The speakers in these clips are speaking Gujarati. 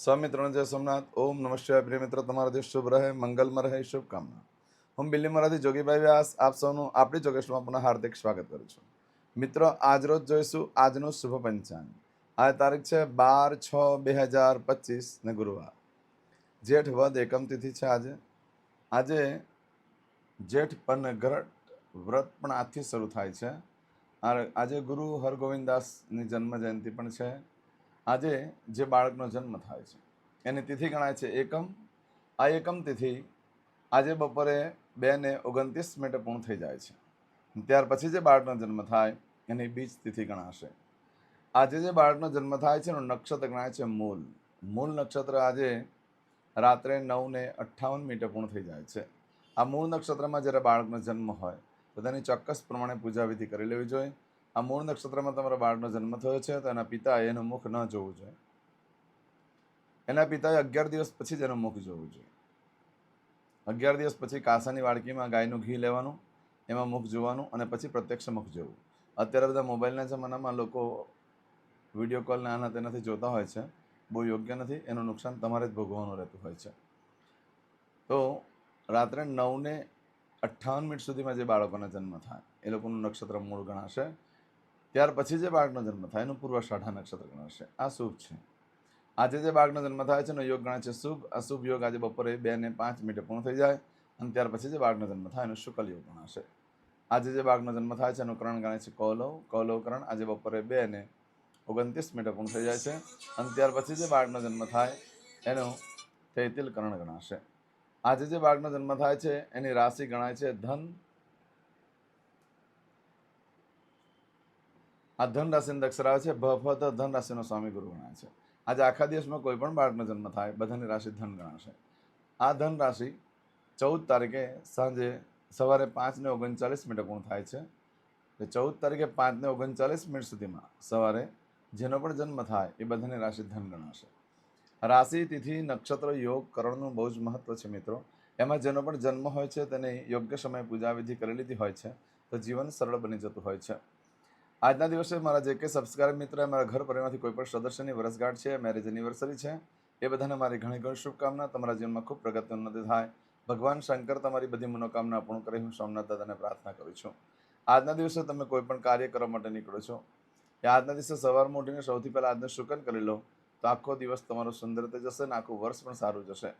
સ્વામિત્રણ જય સોમનાથ. ઓમ નમઃ પ્રિય મિત્ર, તમારો દિવસ શુભ રહે, મંગલમાં રહે, શુભકામના. હું બિલ્લી મરાથી જોગીભાઈ વ્યાસ, આપ સૌનું આપણી જોગેશમાં પુનઃ હાર્દિક સ્વાગત કરું છું. મિત્રો આજરોજ જોઈશું આજનું શુભ પંચાંગ. આ તારીખ છે બાર છ બે હજાર પચીસ ને ગુરુવાર. જેઠ વદ એકમ તિથિ છે આજે. આજે જેઠ પનઘરટ વ્રત પણ આજથી શરૂ થાય છે. આજે ગુરુ હરગોવિંદાસની જન્મ જયંતિ પણ છે. આજે જે બાળકનો જન્મ થાય છે, એની તિથિ ગણાય છે એકમ. આ એકમ તિથિ આજે બપોરે બે ને ઓગણત્રીસ મિનિટે પૂર્ણ થઈ જાય છે. ત્યાર પછી જે બાળકનો જન્મ થાય, એની બીજ તિથિ ગણાશે. આજે જે બાળકનો જન્મ થાય છે, એનું નક્ષત્ર ગણાય છે મૂલ. મૂળ નક્ષત્ર આજે રાત્રે નવ ને અઠ્ઠાવન મિનિટે પૂર્ણ થઈ જાય છે. આ મૂળ નક્ષત્રમાં જ્યારે બાળકનો જન્મ હોય, તો તેની ચોક્કસ પ્રમાણે પૂજા વિધિ કરી લેવી જોઈએ. આ મૂળ નક્ષત્રમાં તમારા બાળકનો જન્મ થયો છે તો એના પિતાએ એનું મુખ ન જોવું જોઈએ. એના પિતાએ અગિયાર દિવસ પછી જ એનું મુખ જોવું જોઈએ. અગિયાર દિવસ પછી કાંસાની વાડકીમાં ગાયનું ઘી લેવાનું, એમાં મુખ જોવાનું અને પછી પ્રત્યક્ષ મુખ જોવું. અત્યારે બધા મોબાઈલના જમાનામાં લોકો વીડિયો કોલના આના તેનાથી જોતા હોય છે. બહુ યોગ્ય નથી, એનું નુકસાન તમારે જ ભોગવવાનું રહેતું હોય છે. તો રાત્રે નવને અઠ્ઠાવન મિનિટ સુધીમાં જે બાળકોનો જન્મ થાય, એ લોકોનું નક્ષત્ર મૂળ ગણાશે. ત્યાર પછી જે બાળકનો જન્મ થાય એનું પૂર્વાષાઢા નક્ષત્ર ગણાશે આ શુભ છે. આજે જે બાળકનો જન્મ થાય છે એનો યોગ ગણાય છે શુભ. અશુભ યોગ આજે બપોરે બે ને પાંચ મિનિટે પૂર્ણ થઈ જાય અને ત્યાર પછી જે બાળકનો જન્મ થાય એનો શુકલ યોગ ગણાશે. આજે જે બાળકનો જન્મ થાય છે એનું કરણ ગણાય છે કૌલવ. કૌલવ કરણ આજે બપોરે બે ને ઓગણત્રીસ મિનિટે પૂર્ણ થઈ જાય છે અને ત્યાર પછી જે બાળકનો જન્મ થાય એનું તૈતિલ કરણ ગણાશે. આજે જે બાળકનો જન્મ થાય છે એની રાશિ ગણાય છે ધન. આ ધન રાશિની અક્ષર છે, ભ ધ ધન રાશિનો સ્વામી ગુરુ ગણાય છે. આજે આખા દિવસમાં કોઈ પણ બાળકનો જન્મ થાય, બધાની રાશિ ધન ગણાશે. આ ધન રાશિ ચૌદ તારીખે સાંજે સવારે પાંચને ઓગણચાલીસ મિનિટે પૂર્ણ થાય છે. તો ચૌદ તારીખે પાંચને ઓગણચાલીસ મિનિટ સુધીમાં સવારે જેનો પણ જન્મ થાય, એ બધાની રાશિ ધન ગણાશે. રાશિ, તિથિ, નક્ષત્ર, યોગ, કરણનું બહુ જ મહત્ત્વ છે મિત્રો. એમાં જેનો પણ જન્મ હોય છે, તેને યોગ્ય સમયે પૂજા વિધિ કરી લીધી હોય છે, તો જીવન સરળ બની જતું હોય છે. આજના દિવસે મારા જે કે સબસ્ક્રાઇબ મિત્ર મારા ઘર પરિવારમાંથી કોઈ પણ સદસ્યની વર્ષગાંઠ છે મેરેજ એનિવર્સરી છે, એ બધાને મારી ઘણી ઘણી શુભકામના. તમારા જીવનમાં ખૂબ પ્રગતિ ઉન્નતિ થાય. ભગવાન શંકર તમારી બધી મનોકામના પૂર્ણ કરી હું સોમનાથ દાદાને પ્રાર્થના કરું છું. આજના દિવસે તમે કોઈ પણ કાર્ય કરવા માટે નીકળો છો. એ આજના દિવસે સવારમાં ઉઠીને સૌથી પહેલાં આજને શુકન કરી લો. તો આખો દિવસ તમારો સુંદર થઈ જશે અને આખું વર્ષ પણ સારું જશે.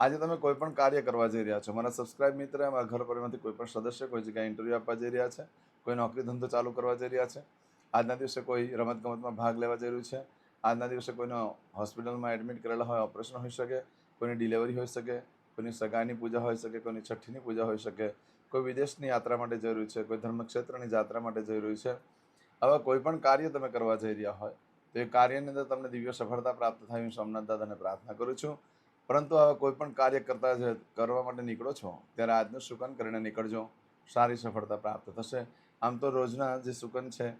આજે તમે કોઈ પણ કાર્ય કરવા જઈ રહ્યા છો. મારા સબસ્ક્રાઇબ મિત્ર મારા ઘર પરિવારમાંથી કોઈ પણ સદસ્ય કોઈ જગ્યાએ ઇન્ટરવ્યૂ આપવા જઈ રહ્યા છે કોઈ નોકરી ધંધો ચાલુ કરવા જઈ રહ્યા છે. આજના દિવસે કોઈ રમતગમતમાં ભાગ લેવા જઈ રહ્યું છે. આજના દિવસે કોઈનો હોસ્પિટલમાં એડમિટ કરેલા હોય, ઓપરેશન હોઈ શકે, કોઈની ડિલિવરી હોઈ શકે, કોઈની સગાઈની પૂજા હોઈ શકે, કોઈની છઠ્ઠીની પૂજા હોઈ શકે, કોઈ વિદેશની યાત્રા માટે જઈ રહ્યું છે, કોઈ ધર્મક્ષેત્રની યાત્રા માટે જઈ રહ્યું છે. આવા કોઈ પણ કાર્ય તમે કરવા જઈ રહ્યા હોય, તો એ કાર્યની અંદર તમને દિવ્ય સફળતા પ્રાપ્ત થાય હું સોમનાથ દાદાને પ્રાર્થના કરું છું. પરંતુ આવા કોઈ પણ કાર્ય કરતા કરવા માટે નીકળો છો, ત્યારે આજનું સુકન કરીને નીકળજો. સારી સફળતા પ્રાપ્ત થશે. આમ તો રોજના જે સુકન છે,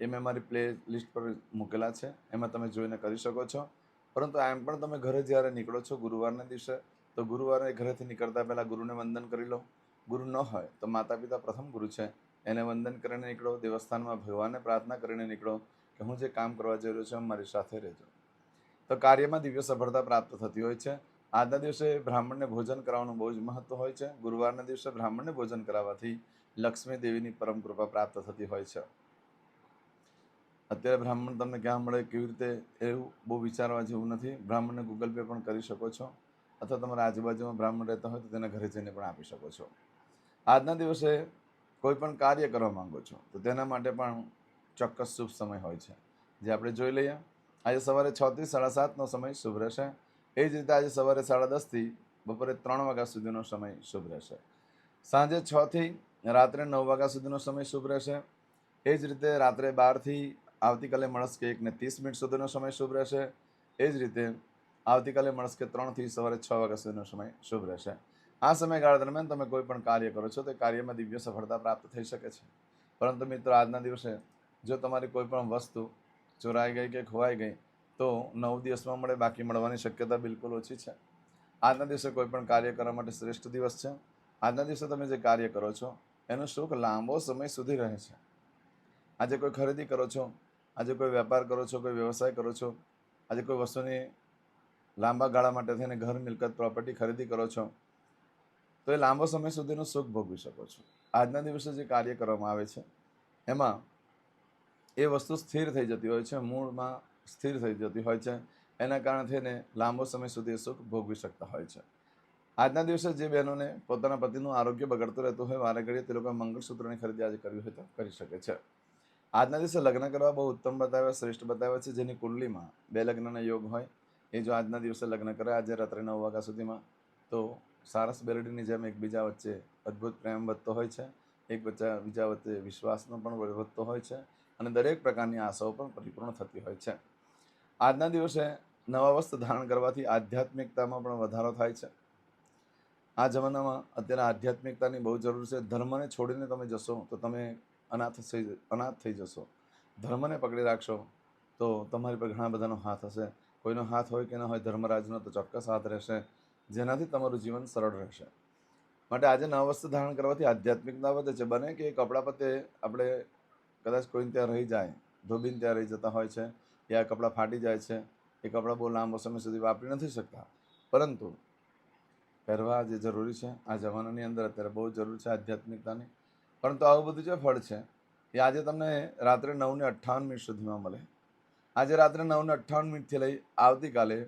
એ મેં મારી પ્લે લિસ્ટ પર મૂકેલા છે. એમાં તમે જોઈને કરી શકો છો. પરંતુ એમ પણ તમે ઘરે જ્યારે નીકળો છો ગુરુવારના દિવસે, તો ગુરુવારે ઘરેથી નીકળતા પહેલાં ગુરુને વંદન કરી લો. ગુરુ ન હોય તો માતા પિતા પ્રથમ ગુરુ છે. એને વંદન કરીને નીકળો, દેવસ્થાનમાં ભગવાનને પ્રાર્થના કરીને નીકળો કે હું જે કામ કરવા જઈ રહ્યો છું મારી સાથે રહેજો. તો કાર્યમાં દિવ્ય સફળતા પ્રાપ્ત થતી હોય છે. આજના દિવસે બ્રાહ્મણને ભોજન કરાવવાનું બહુ જ મહત્વ હોય છે. ગુરુવારના દિવસે બ્રાહ્મણને ભોજન કરાવવાથી લક્ષ્મી દેવીની પરમ કૃપા પ્રાપ્ત થતી હોય છે. અત્યારે બ્રાહ્મણ તમને ક્યાં મળે, કેવી રીતે, એવું બહુ વિચારવા જેવું નથી. બ્રાહ્મણને ગૂગલ પે પણ કરી શકો છો. અથવા તમારા આજુબાજુમાં બ્રાહ્મણ રહેતા હોય તો તેને ઘરે જઈને પણ આપી શકો છો. આજના દિવસે કોઈ પણ કાર્ય કરવા માંગો છો, તો તેના માટે પણ ચોક્કસ શુભ સમય હોય છે. જે આપણે જોઈ લઈએ. આજે સવારે છ થી સાડા સાતનો સમય શુભ રહેશે. એ જ રીતે આજે સવારે સાડા દસથી બપોરે ત્રણ વાગ્યા સુધીનો સમય શુભ રહેશે. સાંજે છથી રાત્રે નવ વાગ્યા સુધીનો સમય શુભ રહેશે. એ જ રીતે રાત્રે બારથી આવતીકાલે મળસ્કે એકને ત્રીસ મિનિટ સુધીનો સમય શુભ રહેશે. એ જ રીતે આવતીકાલે મળસ્કે ત્રણથી સવારે છ વાગ્યા સુધીનો સમય શુભ રહેશે. આ સમયગાળા દરમિયાન તમે કોઈ પણ કાર્ય કરો છો તો કાર્યમાં દિવ્ય સફળતા પ્રાપ્ત થઈ શકે છે. પરંતુ મિત્રો, આજના દિવસે જો તમારી કોઈ પણ વસ્તુ ચોરાઈ ગઈ કે ખોવાઈ ગઈ તો નવ દિવસમાં મળે, બાકી મળવાની શક્યતા બિલકુલ ઓછી છે. આજના દિવસે કોઈ પણ કાર્ય કરવા માટે શ્રેષ્ઠ દિવસ છે. આજના દિવસે તમે જે કાર્ય કરો છો, એનો સુખ લાંબો સમય સુધી રહે છે. આજે કોઈ ખરીદી કરો છો, આજે કોઈ વેપાર કરો છો, કોઈ વ્યવસાય કરો છો, આજે કોઈ વસ્તુની લાંબા ગાળા માટે થઈને ઘર, મિલકત, પ્રોપર્ટી ખરીદી કરો છો, તો એ લાંબો સમય સુધીનું સુખ ભોગવી શકો છો. આજના દિવસે જે કાર્ય કરવામાં આવે છે, એમાં એ વસ્તુ સ્થિર થઈ જતી હોય છે. મૂળમાં સ્થિર થઈ જતી હોય છે. એના કારણે થઈને લાંબો સમય સુધી સુખ ભોગવી શકતા હોય છે. આજના દિવસે જે બહેનોને પોતાના પતિનું આરોગ્ય બગડતું રહેતું હોય, વારે ઘડીએ તે લોકોએ મંગળસૂત્રની ખરીદી આજે કરવી હોય તો કરી શકે છે. આજના દિવસે લગ્ન કરવા બહુ ઉત્તમ બતાવ્યા, શ્રેષ્ઠ બતાવ્યા છે. જેની કુંડલીમાં બે લગ્નના યોગ હોય. એ જો આજના દિવસે લગ્ન કરે, આજે રાત્રે નવ વાગ્યા સુધીમાં, તો સારસ બેલડીની જેમ એકબીજા વચ્ચે અદ્ભુત પ્રેમ વધતો હોય છે. એક બચ્ચા બીજા વચ્ચે વિશ્વાસનો પણ વધતો હોય છે. અને દરેક પ્રકારની આશાઓ પણ પરિપૂર્ણ થતી હોય છે. આજના દિવસે નવા વસ્ત્ર ધારણ કરવાથી આધ્યાત્મિકતામાં પણ વધારો થાય છે. આ જમાનામાં અત્યારે આધ્યાત્મિકતાની બહુ જરૂર છે. ધર્મને છોડીને તમે જશો તો તમે અનાથ થઈ અનાથ થઈ જશો. ધર્મને પકડી રાખશો તો તમારી પર ઘણા બધાનો હાથ હશે. કોઈનો હાથ હોય કે ન હોય ધર્મરાજનો તો ચોક્કસ હાથ રહેશે. જેનાથી તમારું જીવન સરળ રહેશે. માટે આજે નવા વસ્ત્ર ધારણ કરવાથી આધ્યાત્મિકતા વધે છે. બને કે કપડા પતે આપણે કદાચ કોઈને ત્યાં રહી જાય, ધોબીને ત્યાં રહી જતા હોય છે. યા કપડાં ફાટી જાય છે, એ કપડાં બહુ લાંબો સમય સુધી વાપરી નથી શકતા. પરંતુ પહેરવા જે જરૂરી છે, આ જમાનાની અંદર અત્યારે બહુ જરૂર છે આધ્યાત્મિકતાની. પરંતુ આવું બધું જે ફળ છે, એ આજે તમને રાત્રે નવને અઠ્ઠાવન મિનિટ સુધીમાં મળે. આજે રાત્રે નવને અઠ્ઠાવન મિનિટથી લઈ આવતીકાલે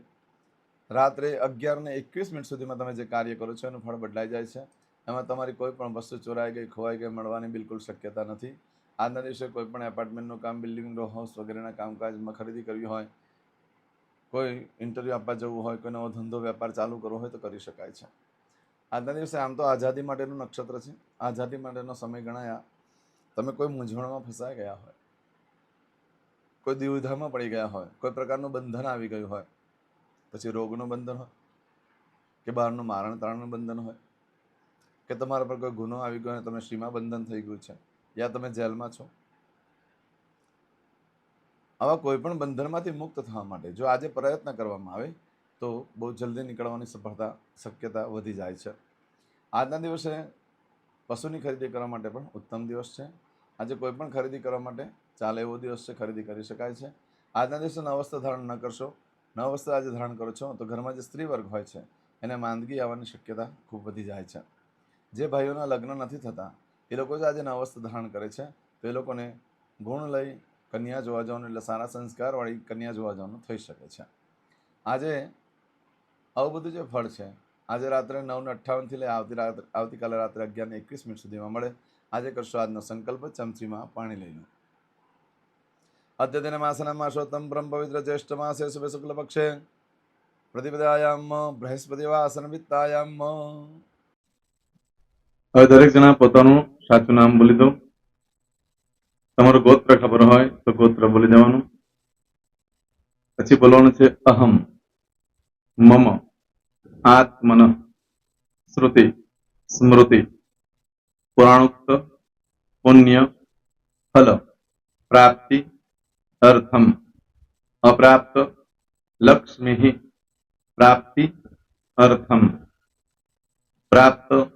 રાત્રે અગિયારને એકવીસ મિનિટ સુધીમાં તમે જે કાર્ય કરો છો, એનું ફળ બદલાઈ જાય છે. એમાં તમારી કોઈ પણ વસ્તુ ચોરાઈ ગઈ, ખોવાઈ ગઈ, મળવાની બિલકુલ શક્યતા નથી. આજના દિવસે કોઈ પણ એપાર્ટમેન્ટનું કામ બિલ્ડિંગ રો હાઉસ વગેરેના કામકાજમાં ખરીદી કરવી હોય, કોઈ ઇન્ટરવ્યૂ આપવા જવું હોય, કોઈ નવો ધંધો, વેપાર ચાલુ કરવો હોય તો કરી શકાય છે. આજના દિવસે આમ તો આઝાદી માટેનું નક્ષત્ર છે. આઝાદી માટેનો સમય ગણાયા. તમે કોઈ મૂંઝવણમાં ફસાઈ ગયા હોય, કોઈ દુવિધામાં પડી ગયા હોય, કોઈ પ્રકારનું બંધન આવી ગયું હોય, પછી રોગનું બંધન હોય, કે બહારનું મારણ તારણનું બંધન હોય, કે તમારા પર કોઈ ગુનો આવી ગયો અને તમે સીમા બંધન થઈ ગયું છે. યા તમે જેલમાં છો? આવા કોઈ પણ બંધનમાંથી મુક્ત થવા માટે જો આજે પ્રયત્ન કરવામાં આવે, તો બહુ જલ્દી નીકળવાની સફળતા, શક્યતા વધી જાય છે. આજના દિવસે પશુની ખરીદી કરવા માટે પણ ઉત્તમ દિવસ છે. આજે કોઈ પણ ખરીદી કરવા માટે ચાલે એવો દિવસ છે, ખરીદી કરી શકાય છે. આજના દિવસે વસ્ત્ર ધારણ ન કરશો. વસ્ત્ર આજે ધારણ કરો છો, તો ઘરમાં જે સ્ત્રી વર્ગ હોય છે, એને માંદગી આવવાની શક્યતા ખૂબ વધી જાય છે. જે ભાઈઓના લગ્ન નથી થતા એ લોકો જ આજે નવસ્ત્ર ધારણ કરે છે. તો એ લોકોને ગુણ લઈ કન્યા જોવા જવાનું એટલે સારા સંસ્કારવાળી કન્યા જોવા જવાનું થઈ શકે છે. આજે આવું બધું જે ફળ છે, આજે રાત્રે નવને અઠ્ઠાવનથી લઈ આવતી રાત્રે આવતીકાલે રાત્રે અગિયારને એકવીસ મિનિટ સુધીમાં મળે. આજે કરશો આજનો સંકલ્પ, ચમચીમાં પાણી લઈ લો. અદ્યતન માસના માસોત્તમ બ્રહ્મ પવિત્ર જ્યેષ્ઠ માસે શુભ શુક્લ પક્ષે. પ્રતિપદાયામ બૃહસ્પતિવાસન વિત્તાયામ. હવે દરેક જણા પોતાનું સાચું નામ બોલી દો તમારું ગોત્ર ખબર હોય તો ગોત્ર બોલી દેવાનું. પછી બોલવાનું છે અહમ, મમ, આત્મન, શ્રુતિ, સ્મૃતિ, પુરાણોક્ત, પુણ્ય, ફલ, પ્રાપ્તિ, અર્થમ, અપ્રાપ્ત, લક્ષ્મી, પ્રાપ્તિ, અર્થમ, પ્રાપ્ત